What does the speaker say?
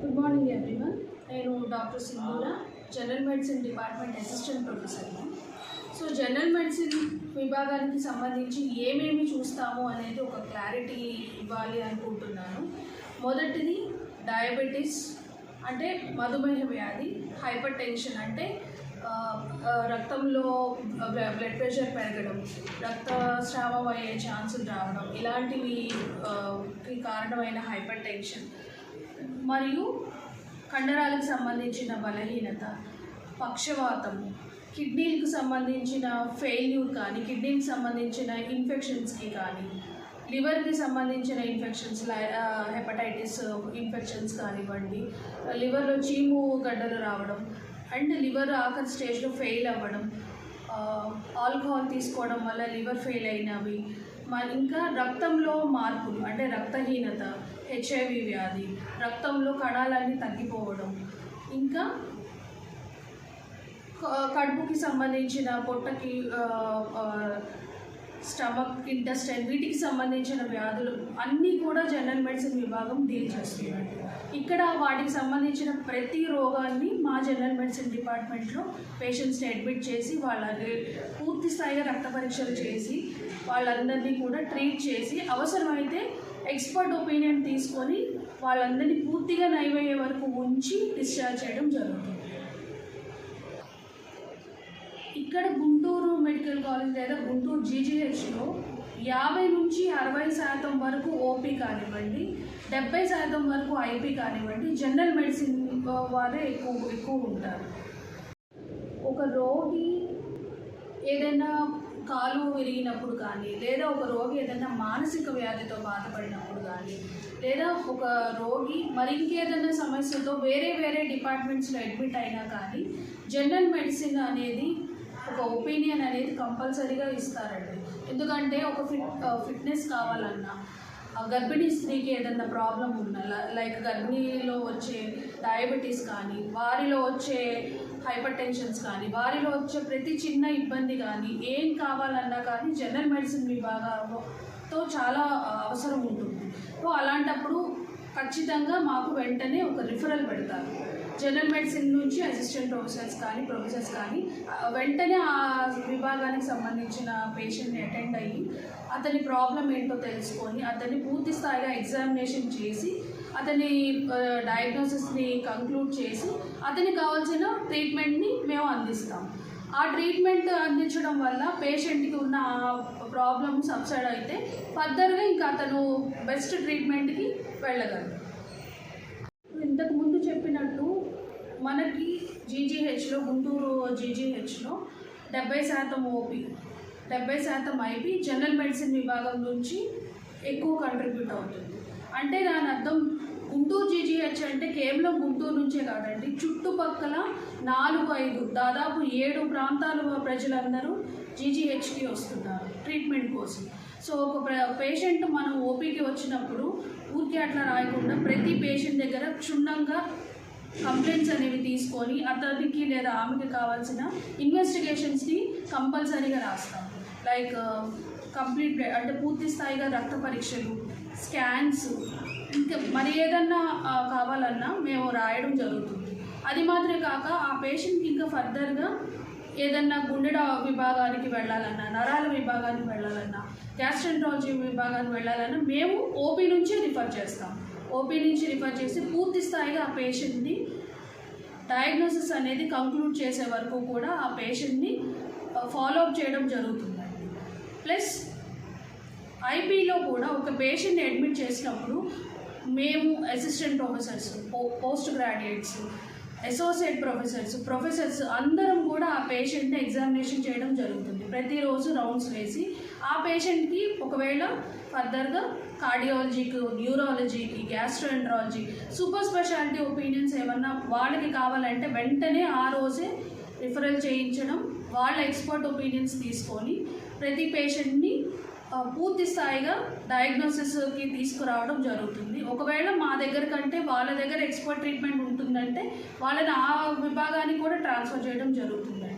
Good morning everyone నేను doctor Sindhura general medicine department assistant ప్రొఫెసర్ని so general medicine విభాగానికి సంబంధించి ఏమేమి చూస్తాము అనేది ఒక క్లారిటీ ఇవ్వాలి అనుకుంటున్నాను. మొదటిది డయాబెటీస్ అంటే మధుమేహ వ్యాధి హైపర్ టెన్షన్ అంటే రక్తంలో బ్లడ్ ప్రెషర్ పెరగడం రక్తస్రావం అయ్యే ఛాన్సులు రావడం ఇలాంటివి కి కారణమైన హైపర్ టెన్షన్ మరియు కండరాలకు సంబంధించిన బలహీనత పక్షవాతము కిడ్నీలకు సంబంధించిన ఫెయిల్యూర్ కానీ కిడ్నీకి సంబంధించిన ఇన్ఫెక్షన్స్కి కానీ లివర్కి సంబంధించిన ఇన్ఫెక్షన్స్ హెపటైటిస్ ఇన్ఫెక్షన్స్ కానివ్వండి లివర్లో చీము గడ్డలు రావడం అండ్ లివర్ ఆఖరి స్టేజ్లో ఫెయిల్ అవ్వడం ఆల్కహాల్ తీసుకోవడం వల్ల లివర్ ఫెయిల్ అయినవి మ ఇంకా రక్తంలో మార్పులు అంటే రక్తహీనత హెచ్ఐవి వ్యాధి రక్తంలో కణాలన్నీ తగ్గిపోవడం ఇంకా కడుపుకి సంబంధించిన పొట్టకి స్టమక్ ఇంటెస్టైన్ వీటికి సంబంధించిన వ్యాధులు అన్నీ కూడా జనరల్ మెడిసిన్ విభాగం డీల్ చేస్తుంది. ఇక్కడ వాటికి సంబంధించిన ప్రతి రోగాన్ని మా జనరల్ మెడిసిన్ డిపార్ట్మెంట్లో పేషెంట్స్ని అడ్మిట్ చేసి వాళ్ళ పూర్తి స్థాయిగా రక్త పరీక్షలు చేసి వాళ్ళందరినీ కూడా ట్రీట్ చేసి అవసరమైతే ఎక్స్పర్ట్ ఒపీనియన్ తీసుకొని వాళ్ళందరినీ పూర్తిగా నయమయ్యే వరకు ఉంచి డిశ్చార్జ్ చేయడం జరుగుతుంది. ఇక్కడ గుంటూరు మెడికల్ కాలేజ్ లేదా గుంటూరు జీజీహెచ్లో యాభై నుంచి అరవై శాతం వరకు ఓపీ కానివ్వండి డెబ్బై శాతం వరకు ఐపీ కానివ్వండి జనరల్ మెడిసిన్ వారే ఎక్కువ ఎక్కువ ఉంటారు. ఒక రోగి ఏదైనా కాలు విరిగినప్పుడు కానీ లేదా ఒక రోగి ఏదైనా మానసిక వ్యాధితో బాధపడినప్పుడు కానీ లేదా ఒక రోగి మరి ఇంకేదైనా సమస్యతో వేరే వేరే డిపార్ట్మెంట్స్లో అడ్మిట్ అయినా కానీ జనరల్ మెడిసిన్ అనేది ఒక ఒపీనియన్ అనేది కంపల్సరీగా ఇస్తారండి. ఎందుకంటే ఒక ఫిట్ ఫిట్నెస్ కావాలన్నా ఆ గర్భిణీ స్త్రీకి ఏదైనా ప్రాబ్లం ఉన్నా లైక్ గర్భిణీలో వచ్చే డయాబెటీస్ కానీ వారిలో వచ్చే హైపర్ టెన్షన్స్ కానీ వారిలో వచ్చే ప్రతి చిన్న ఇబ్బంది కానీ ఏం కావాలన్నా కానీ జనరల్ మెడిసిన్ విభాగంతో చాలా అవసరం ఉంటుంది. సో అలాంటప్పుడు ఖచ్చితంగా మాకు వెంటనే ఒక రిఫరల్ పెడతారు. జనరల్ మెడిసిన్ నుంచి అసిస్టెంట్ ప్రొఫెసర్స్ కానీ ప్రొఫెసర్స్ కానీ వెంటనే ఆ విభాగానికి సంబంధించిన పేషెంట్ని అటెండ్ అయ్యి అతని ప్రాబ్లం ఏంటో తెలుసుకొని అతన్ని పూర్తి స్థాయిగా ఎగ్జామినేషన్ చేసి అతని డయాగ్నోసిస్ని కంక్లూడ్ చేసి అతనికి కావాల్సిన ట్రీట్మెంట్ని మేము అందిస్తాం. ఆ ట్రీట్మెంట్ అందించడం వల్ల పేషెంట్కి ఉన్న ప్రాబ్లమ్ సబ్సైడ్ అయితే ఫర్దర్గా ఇంకా అతను బెస్ట్ ట్రీట్మెంట్కి వెళ్ళగలరు మనకి జీజీహెచ్లో గుంటూరు జీజీహెచ్లో డెబ్బై శాతం ఓపీ డెబ్బై శాతం ఐపీ జనరల్ మెడిసిన్ విభాగం నుంచి ఎక్కువ కంట్రిబ్యూట్ అవుతుంది. అంటే దాని అర్థం గుంటూరు జీజీహెచ్ అంటే కేవలం గుంటూరు నుంచే కాదండి చుట్టుపక్కల నాలుగు ఐదు దాదాపు ఏడు ప్రాంతాల ప్రజలందరూ జీజీహెచ్కి వస్తున్నారు ట్రీట్మెంట్ కోసం. సో ఒక పేషెంట్ మనం ఓపీకి వచ్చినప్పుడు ఊరికే అట్లా రాయకుండా ప్రతి పేషెంట్ దగ్గర క్షుణ్ణంగా కంప్లైంట్స్ అనేవి తీసుకొని అతనికి లేదా ఆమెకి కావాల్సిన ఇన్వెస్టిగేషన్స్ని కంపల్సరీగా రాస్తాం. లైక్ కంప్లీట్ uh, అంటే పూర్తి స్థాయిగా రక్త పరీక్షలు స్కాన్స్ ఇంకా మరి ఏదన్నా కావాలన్నా మేము రాయడం జరుగుతుంది. అది మాత్రమే కాక ఆ పేషెంట్కి ఇంకా ఫర్దర్గా ఏదన్నా గుండె విభాగానికి వెళ్ళాలన్నా నరాల విభాగానికి వెళ్ళాలన్నా గ్యాస్ట్రెంట్రాలజీ విభాగానికి వెళ్ళాలన్నా మేము ఓపీ నుంచే రిఫర్ చేస్తాం. ఓపీ నుంచి రిఫర్ చేసి పూర్తి స్థాయిగా ఆ పేషెంట్ని డయాగ్నోసిస్ అనేది కంక్లూడ్ చేసే వరకు కూడా ఆ పేషెంట్ని ఫాలో అప్ చేయడం జరుగుతుందండి. ప్లస్ ఐపీలో కూడా ఒక పేషెంట్ని అడ్మిట్ చేసినప్పుడు మేము assistant professors post graduates associate professors professors అందరం కూడా ఆ పేషెంట్ని ఎగ్జామినేషన్ చేయడం జరుగుతుంది. ప్రతిరోజు రౌండ్స్ వేసి ఆ పేషెంట్కి ఒకవేళ ఫర్దర్గా కార్డియాలజీకి న్యూరాలజీకి గ్యాస్ట్రోఎండ్రాలజీ సూపర్ స్పెషాలిటీ ఒపీనియన్స్ ఏమన్నా వాళ్ళకి కావాలంటే వెంటనే ఆ రోజే రిఫరల్ చేయించడం వాళ్ళ ఎక్స్పర్ట్ ఒపీనియన్స్ తీసుకొని ప్రతి పేషెంట్ని పూర్తి స్థాయిగా డయాగ్నోసిస్కి తీసుకురావడం జరుగుతుంది. ఒకవేళ మా దగ్గర కంటే వాళ్ళ దగ్గర ఎక్స్పర్ట్ ట్రీట్మెంట్ ఉంటుందంటే వాళ్ళని ఆ విభాగానికి కూడా ట్రాన్స్ఫర్ చేయడం జరుగుతుందండి.